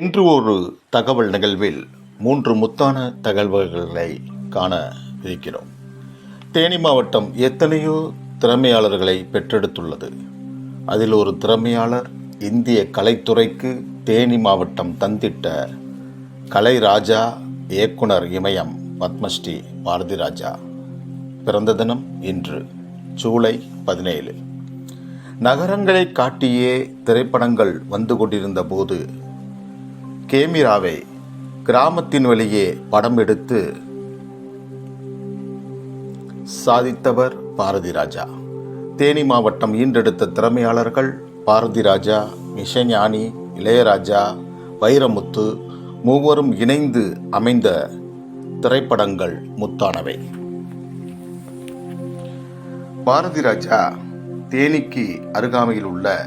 இன்று ஒரு தகவல் நிகழ்வில் மூன்று முத்தான தகவல்களை காண இருக்கிறோம் தேனி மாவட்டம் எத்தனையோ திறமையாளர்களை பெற்றெடுத்துள்ளது. அதில் ஒரு திறமையாளர் இந்திய கலைத்துறைக்கு தேனி மாவட்டம் தந்திட்ட கலை ராஜா இயக்குனர் இமயம் பத்மஸ்ரீ பாரதி ராஜா பிறந்த தினம் இன்று ஜூலை பதினேழு. நகரங்களை காட்டியே திரைப்படங்கள் வந்து கொண்டிருந்த போது கேமிராவை கிராமத்தின் வழியே படம் எடுத்து சாதித்தவர் பாரதி ராஜா. தேனி மாவட்டம் ஈன்றெடுத்த திறமையாளர்கள் பாரதி ராஜா மிஷஞானி இளையராஜா வைரமுத்து மூவரும் இணைந்து அமைந்த திரைப்படங்கள் முத்தானவை. பாரதி ராஜா தேனிக்கு அருகாமையில் உள்ள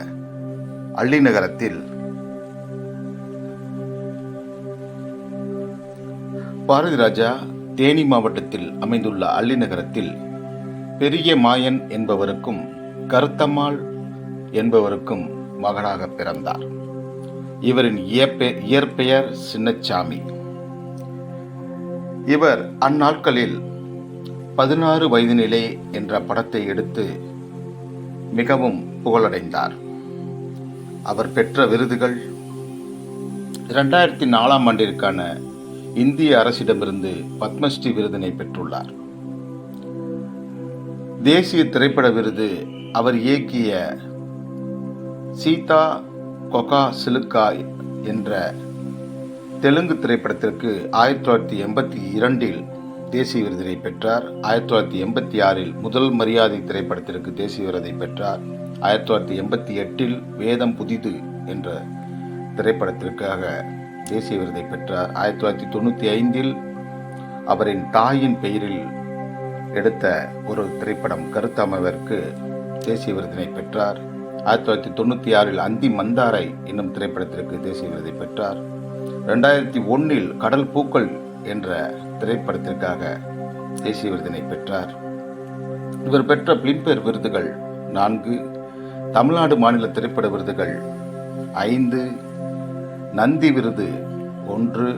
அள்ளி நகரத்தில் பாரதி ராஜா தேனி மாவட்டத்தில் அமைந்துள்ள அள்ளி நகரத்தில் பெரிய மாயன் என்பவருக்கும் கருத்தம்மாள் என்பவருக்கும் மகனாக பிறந்தார். இவரின் இயற்பெயர் சின்னச்சாமி. இவர் அந்நாட்களில் பதினாறு வயதினிலே என்ற படத்தை எடுத்து மிகவும் புகழடைந்தார். அவர் பெற்ற விருதுகள் இரண்டாயிரத்தி நாலாம் ஆண்டிற்கான இந்திய அரசிடமிருந்து பத்மஸ்ரீ விருதினை பெற்றுள்ளார். தேசிய திரைப்பட விருது அவர் இயக்கிய சீதா கொகா சிலுக்கா என்ற தெலுங்கு திரைப்படத்திற்கு ஆயிரத்தி தொள்ளாயிரத்தி எண்பத்தி இரண்டில் தேசிய விருதினை பெற்றார். ஆயிரத்தி தொள்ளாயிரத்தி எண்பத்தி ஆறில் முதல் மரியாதை திரைப்படத்திற்கு தேசிய விருதை பெற்றார். ஆயிரத்தி தொள்ளாயிரத்தி எண்பத்தி எட்டில் வேதம் புதிது என்ற திரைப்படத்திற்காக தேசிய விருதை பெற்றார் ஆயிரத்தி தொள்ளாயிரத்தி தொண்ணூற்றி ஐந்தில் அவரின் தாயின் பெயரில் எடுத்த ஒரு திரைப்படம் கருத்தமைவருக்கு தேசிய விருதினை பெற்றார். ஆயிரத்தி தொள்ளாயிரத்தி தொண்ணூற்றி ஆறில் அந்தி மந்தாரை என்னும் திரைப்படத்திற்கு தேசிய விருதை பெற்றார். ரெண்டாயிரத்தி ஒன்றில் கடல் பூக்கள் என்ற திரைப்படத்திற்காக தேசிய விருதினை பெற்றார். இவர் பெற்ற பிலிம்பேர் விருதுகள் நான்கு தமிழ்நாடு மாநில திரைப்பட விருதுகள் ஐந்து நந்தி விருது ஒன்று.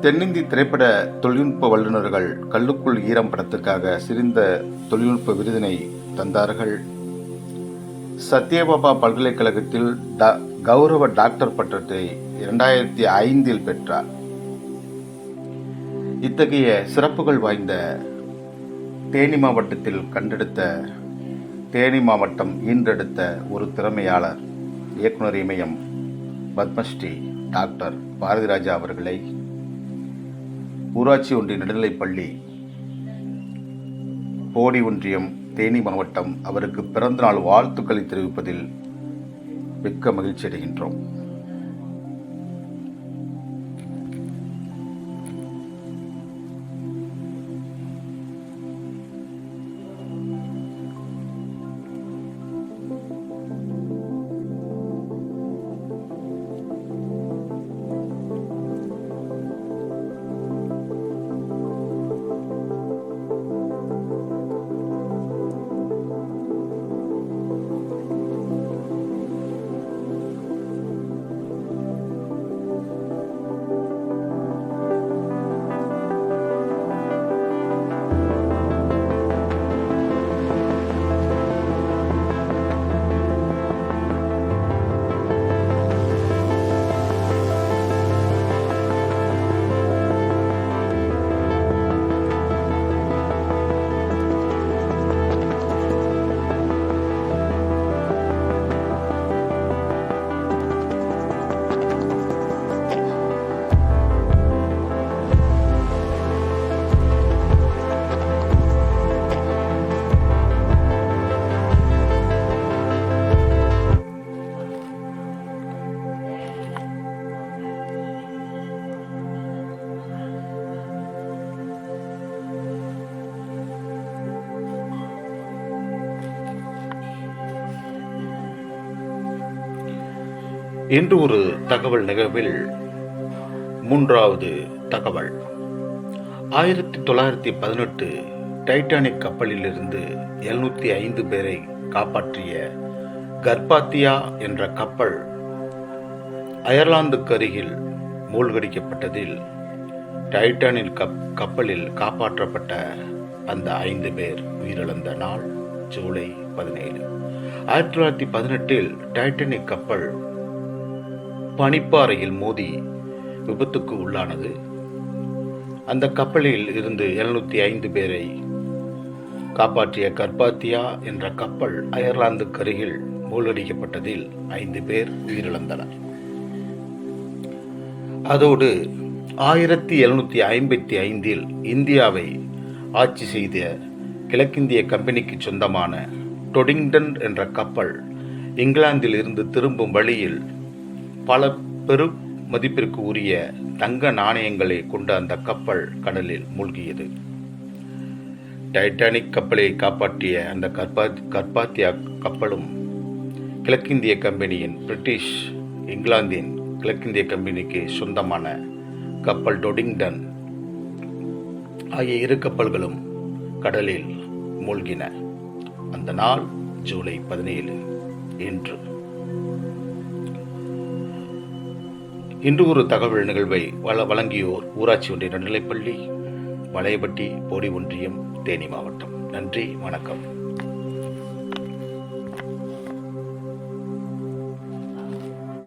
தென்னிந்தி திரைப்பட தொழில்நுட்ப வல்லுநர்கள் கல்லுக்குள் ஈரம் படத்துக்காக சிறந்த தொழில்நுட்ப விருதினை தந்தார்கள். சத்யபாபா பல்கலைக்கழகத்தில் ட- கௌரவ டாக்டர் பட்டத்தை இரண்டாயிரத்தி ஐந்தில் பெற்றார். இத்தகைய சிறப்புகள் வாய்ந்த தேனி மாவட்டத்தில் கண்டெடுத்த தேனி மாவட்டம் ஈன்றெடுத்த ஒரு திறமையாளர். இயக்குனர் இமயம் பத்மஸ்ரீ டாக்டர் பாரதிராஜா அவர்களை ஊராட்சி ஒன்றிய நடுநிலைப்பள்ளி போடி ஒன்றியம் தேனி மாவட்டம் அவருக்கு பிறந்தநாள் வாழ்த்துக்களை தெரிவிப்பதில் மிக்க மகிழ்ச்சி அடைகின்றோம். இன்று ஒரு தகவல் நிகழ்வில் மூன்றாவது தகவல். ஆயிரத்தி தொள்ளாயிரத்தி பதினெட்டு டைட்டானிக் கப்பலிலிருந்து எழுநூற்றி ஐந்து பேரை காப்பாற்றிய கர்பாத்தியா என்ற கப்பல் அயர்லாந்துக்கு அருகில் மூழ்கடிக்கப்பட்டதில் டைட்டானில் கப் கப்பலில் காப்பாற்றப்பட்ட அந்த ஐந்து பேர் உயிரிழந்த நாள் ஜூலை பதினேழு. ஆயிரத்தி தொள்ளாயிரத்தி பதினெட்டில் டைட்டானிக் கப்பல் பனிப்பாறையில் மோதி விபத்துக்கு உள்ளானது. அந்த கப்பலில் இருந்து எழுநூத்தி ஐந்து பேரை காப்பாற்றிய கர்பாத்தியா என்ற கப்பல் அயர்லாந்துக்கு அருகில் மூழ்கடிக்கப்பட்டதில் ஐந்து பேர் உயிரிழந்தனர். அதோடு ஆயிரத்தி எழுநூத்தி ஐம்பத்தி ஐந்தில் இந்தியாவை ஆட்சி செய்த கிழக்கிந்திய கம்பெனிக்கு சொந்தமான டொடிங்டன் என்ற கப்பல் இங்கிலாந்தில் இருந்து திரும்பும் வழியில் பல பெரும் மதிப்பிற்கு உரிய தங்க நாணயங்களை கொண்ட அந்த கப்பல் கடலில் மூழ்கியது. டைட்டானிக் கப்பலை காப்பாற்றிய அந்த கற்பா கர்பாத்தியா கப்பலும் கிழக்கிந்திய கம்பெனியின் பிரிட்டிஷ் இங்கிலாந்தின் கிழக்கிந்திய கம்பெனிக்கு சொந்தமான கப்பல் டொடிங்டன் ஆகிய இரு கப்பல்களும் கடலில் மூழ்கின. அந்த நாள் ஜூலை பதினேழு இன்று இன்று ஒரு தகவல் நிகழ்வை வள வழங்கியோர் ஊராட்சி ஒன்றிய நடுநிலைப்பள்ளி வளையப்பட்டி போடி ஒன்றியம் தேனி மாவட்டம். நன்றி வணக்கம்.